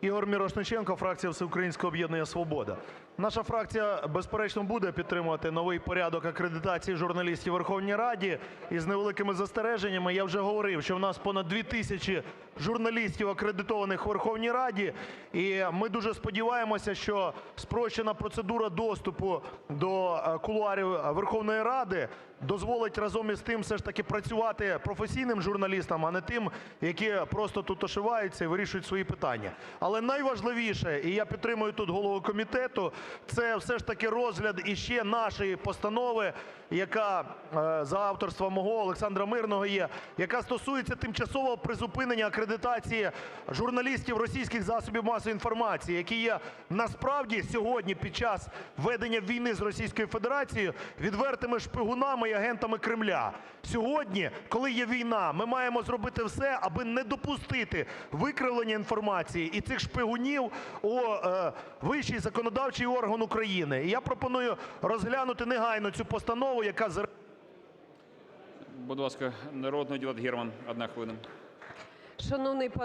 Ігор Мірошниченко, фракція "Всеукраїнське об'єднання "Свобода". Наша фракція, безперечно, буде підтримувати новий порядок акредитації журналістів у Верховній Раді. І з невеликими застереженнями, я вже говорив, що у нас понад 2 тисячі журналістів, акредитованих у Верховній Раді. І ми дуже сподіваємося, що спрощена процедура доступу до е, кулуарів Верховної Ради дозволить разом із тим все ж таки працювати професійним журналістам, а не тим, які просто тут ошиваються і вирішують свої питання. Але найважливіше, і я підтримую тут голову комітету, це все ж таки розгляд іще нашої постанови, яка е, за авторства мого Олександра Мирного є, яка стосується тимчасового призупинення акредитації журналістів російських засобів масової інформації, які є насправді сьогодні під час ведення війни з Російською Федерацією відвертими шпигунами і агентами Кремля. Сьогодні, коли є війна, ми маємо зробити все, аби не допустити викривлення інформації і цих шпигунів у е, вищий законодавчий орган України. І я пропоную розглянути негайно цю постанову, яка Будь ласка, народний депутат Герман, одна хвилина. Шановний пане